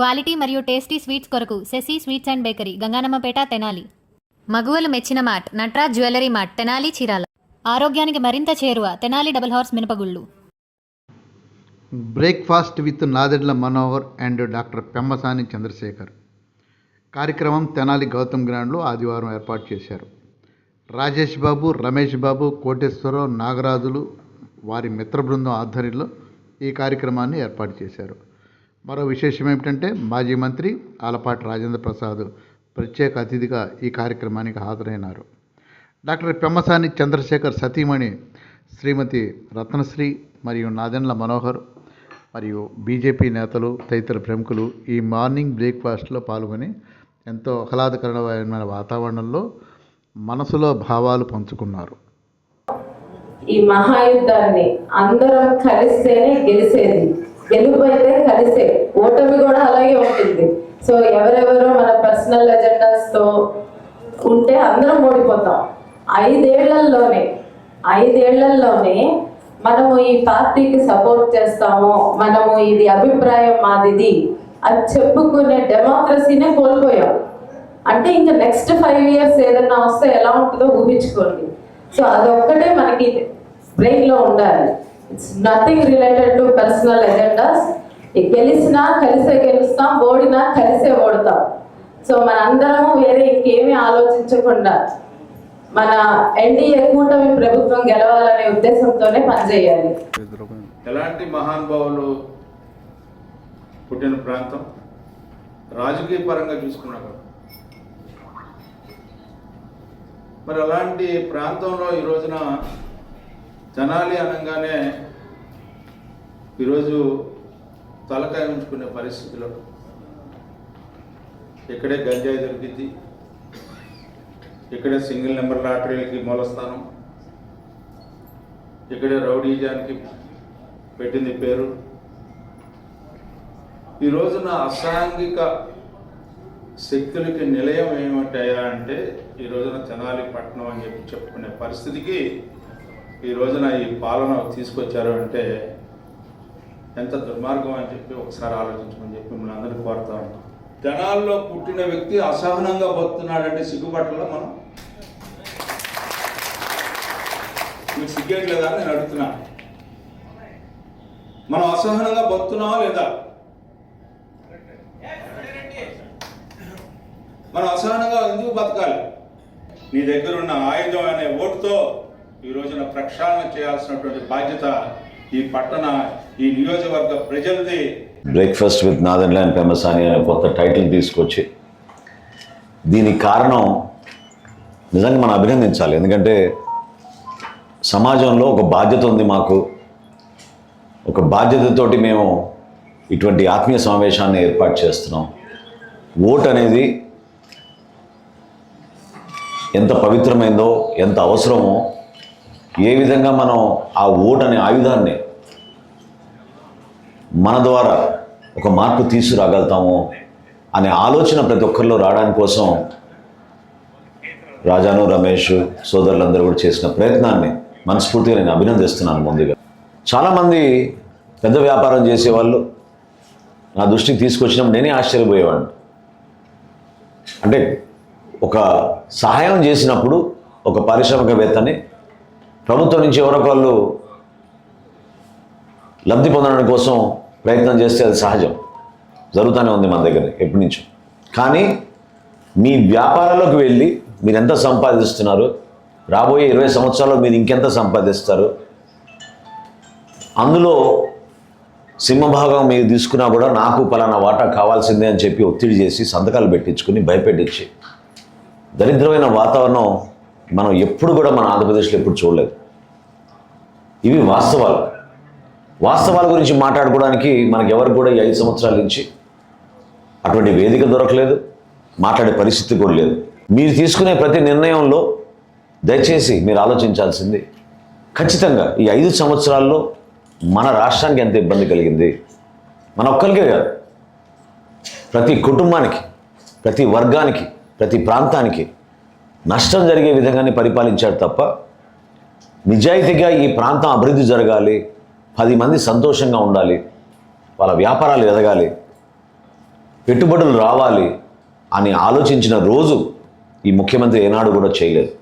Quality మరియు tasty sweets కొరకు Sashi sweets and bakery Ganganammapeta Tenali. మగువలు మెచ్చిన mart Natraj jewellery mart Tenali Chirala. ఆరోగ్యానికి మరింత చేరువ తెనాలి డబుల్ హార్స్ మినపగుళ్ళు. Breakfast with Nadendla Manohar and doctor Pemmasani Chandrasekhar. కార్యక్రమం తెనాలి గౌతమ్ గ్రాండ్లో ఆదివారం ఏర్పాటు చేశారు. రాజేష్ బాబు రమేష్ బాబు కోటేశ్వరరావు నాగరాజులు వారి మిత్ర బృందం ఆధ్వర్యంలో ఈ కార్యక్రమాన్ని ఏర్పాటు చేశారు. మరో విశేషం ఏమిటంటే మాజీ మంత్రి ఆలపాటి రాజేంద్ర ప్రసాద్ ప్రత్యేక అతిథిగా ఈ కార్యక్రమానికి హాజరైనారు. డాక్టర్ పెమ్మసాని చంద్రశేఖర్ సతీమణి శ్రీమతి రత్నశ్రీ మరియు నాదెండ్ల మనోహర్ మరియు బీజేపీ నేతలు తదితర ప్రముఖులు ఈ మార్నింగ్ బ్రేక్ఫాస్ట్లో పాల్గొని ఎంతో ఆహ్లాదకరమైన వాతావరణంలో మనసులో భావాలు పంచుకున్నారు. ఈ మహాయుద్ధాన్ని అందరం కలిస్తేనే గెలిచేది గెలుపు అయితే కలిసే ఓటమి కూడా అలాగే ఉంటుంది సో ఎవరెవరో మన పర్సనల్ ఎజెండాస్తో ఉంటే అందరం ఓడిపోతాం ఐదేళ్ళలోనే ఐదేళ్ళలోనే మనము ఈ పార్టీకి సపోర్ట్ చేస్తాము మనము ఇది అభిప్రాయం మాదిది అది చెప్పుకునే డెమోక్రసీనే కోల్పోయాం. అంటే ఇంకా నెక్స్ట్ ఫైవ్ ఇయర్స్ ఏదైనా వస్తే ఎలా ఉంటుందో ఊహించుకోండి. సో అదొక్కటే మనకి బ్రెయిన్లో ఉండాలి. It's nothing related to personal agendas గెలిచినా కలిసే గెలుస్తాం ఓడినా కలిసే ఓడతాం. సో మనందరము వేరే ఇంకేమీ ఆలోచించకుండా మన ఎన్డీఏ కూటమి ప్రభుత్వం గెలవాలనే ఉద్దేశంతోనే పనిచేయాలి. ఎలాంటి మహానుభావులు పుట్టిన ప్రాంతం? రాజకీయ పరంగా చూసుకున్నా మరి అలాంటి ప్రాంతంలో ఈ రోజున జనాలి అనగానే ఈరోజు తలకాయ ఉంచుకునే పరిస్థితిలో ఇక్కడే గంజాయి దొరికింది ఇక్కడే సింగిల్ నెంబర్ లాటరీలకి మూలస్థానం. ఇక్కడే రౌడీజానికి పెట్టింది పేరు. ఈ రోజున అసాంఘిక శక్తులకి నిలయం ఏమిటయా అంటే ఈ రోజున తెనాలి పట్టణం అని చెప్పి చెప్పుకునే పరిస్థితికి ఈ రోజున ఈ పాలన తీసుకొచ్చారు అంటే ఎంత దుర్మార్గం అని చెప్పి ఒకసారి ఆలోచించమని చెప్పి మిమ్మల్ని అందరికీ కోరుతా ఉంటాం జనాల్లో పుట్టిన వ్యక్తి అసహనంగా బతున్నాడంటే సిగ్గుపట్ల మనం? మీకు సిగ్గేం అని నేను అడుగుతున్నా. మనం అసహనంగా బతున్నావా లేదా? మనం అసహనంగా ఎందుకు బతకాలి? నీ దగ్గర ఉన్న ఆయుధం అనే ఓటుతో ఈ రోజున ప్రక్షాళన చేయాల్సినటువంటి బాధ్యత ఈ పట్టణ ఈ నియోజకవర్గ ప్రజలది. Breakfast with Nadendla famous అనే కొత్త టైటిల్ తీసుకొచ్చి దీనికి కారణం నిజంగా మనం అభినందించాలి. ఎందుకంటే సమాజంలో ఒక బాధ్యత ఉంది మాకు. ఒక బాధ్యతతోటి మేము ఇటువంటి ఆత్మీయ సమావేశాన్ని ఏర్పాటు చేస్తున్నాం. ఓట్ అనేది ఎంత పవిత్రమైందో ఎంత అవసరమో ఏ విధంగా మనం ఆ ఓట్ అనే ఆయుధాన్ని మన ద్వారా ఒక మార్పు తీసుకురాగలుగుతాము అనే ఆలోచన ప్రతి ఒక్కరిలో రావడానికి కోసం రాజాను రమేష్ సోదరులందరూ కూడా చేసిన ప్రయత్నాన్ని మనస్ఫూర్తిగా నేను అభినందిస్తున్నాను ముందుగా. చాలామంది పెద్ద వ్యాపారం చేసేవాళ్ళు నా దృష్టికి తీసుకొచ్చినప్పుడు నేనే ఆశ్చర్యపోయేవాడిని. అంటే ఒక సహాయం చేసినప్పుడు ఒక పారిశ్రామికవేత్తని ప్రభుత్వం నుంచి ఎవరొకళ్ళు లబ్ధి పొందడం కోసం ప్రయత్నం చేస్తే అది సహజం. జరుగుతూనే ఉంది మన దగ్గర ఎప్పటి నుంచో కానీ మీ వ్యాపారాల్లోకి వెళ్ళి మీరు ఎంత సంపాదిస్తున్నారు? రాబోయే ఇరవై సంవత్సరాల్లో మీరు ఇంకెంత సంపాదిస్తారు? అందులో సింహభాగం మీరు తీసుకున్నా కూడా నాకు పలానా వాటా కావాల్సిందే అని చెప్పి ఒత్తిడి చేసి సంతకాలు పెట్టించుకుని భయపెట్టించి. దరిద్రమైన వాతావరణం మనం ఎప్పుడు కూడా మన ఆంధ్రప్రదేశ్లో ఎప్పుడు చూడలేదు. ఇవి వాస్తవాలు. వాస్తవాల గురించి మాట్లాడుకోవడానికి మనకి ఎవరికి కూడా ఈ ఐదు సంవత్సరాల నుంచి అటువంటి వేదిక దొరకలేదు మాట్లాడే పరిస్థితి కూడా లేదు. మీరు తీసుకునే ప్రతి నిర్ణయంలో దయచేసి మీరు ఆలోచించాల్సింది ఖచ్చితంగా ఈ ఐదు సంవత్సరాల్లో మన రాష్ట్రానికి ఎంత ఇబ్బంది కలిగింది? మన ఒక్కరికే కాదు ప్రతి కుటుంబానికి ప్రతి వర్గానికి ప్రతి ప్రాంతానికి నష్టం జరిగే విధంగానే పరిపాలించాడు తప్ప నిజాయితీగా ఈ ప్రాంతం అభివృద్ధి జరగాలి పది మంది సంతోషంగా ఉండాలి. వాళ్ళ వ్యాపారాలు ఎదగాలి. పెట్టుబడులు రావాలి అని ఆలోచించిన రోజు ఈ ముఖ్యమంత్రి ఏనాడు కూడా చేయలేదు.